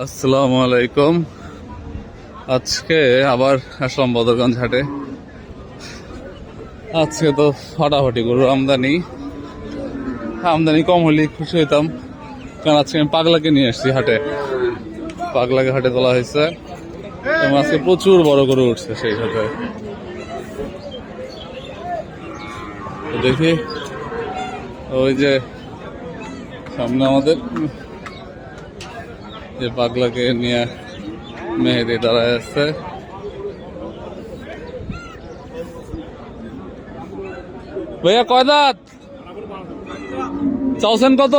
আসসালামু আলাইকুম। আজকে আবার আসলাম বদরগঞ্জ হাটে। আজকে তো ফাটাফাটি গরুর আমদানি। আমদানি কম হলে খুশি হইতাম। কারণ আজকে আমি পাগলাকে নিয়ে এসেছি হাটে। পাগলাকে হাটে তোলা হয়েছে। এবং আজকে প্রচুর বড় গরু উঠছে সেই হাটে। দেখি। ওই যে সামনে আমাদের যে পাগলাকে নিয়ে মেহেদি দাঁড়ায় আছে ভাইয়া, কয় দাঁত? কত?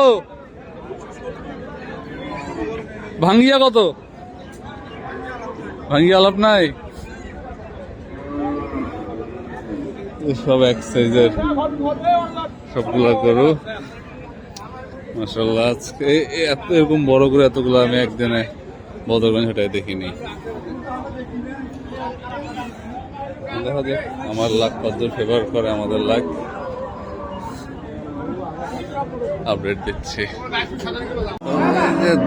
ভাঙ্গিয়া কত? ভাঙ্গিয়া আলাপ নাই? সব এক সাইজের সবগুলা গরু। মাসাল্লাহ আজকে এত এরকম বড় করে এতগুলো আমি একদিনে বদরগঞ্জ হাটায় দেখিনি। দেখা যাক, আমার লাখ কত ফেভার করে, আমাদের লাখ আপডেট দিচ্ছি।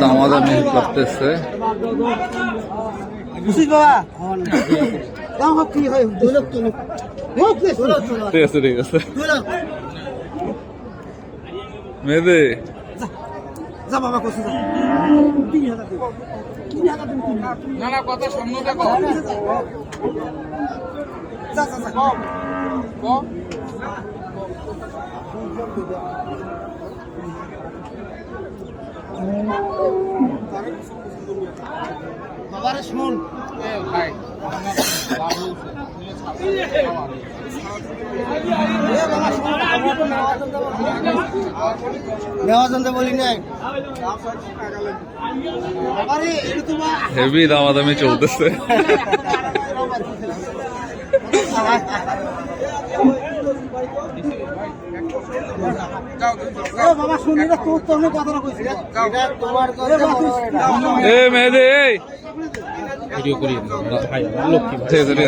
দামাদামি করতেছে। ঠিক আছে ঠিক আছে। দুই লাখ মেয়েদে যা বাবা কষ্ট যা তিন হাজার দিন তিন হাজার দিন তিন হাজার না না কথা সম্মত যা যা যা বাবারে শুন ভাই নেওয়া জন্য হেভি দামাদামি চলতেছে। এ বাবা শুন এটা তোর তো অনেক কথা কইছি এটা তোমার কথা এ মেয়েদে এই। ঠিক আছে ঠিক আছে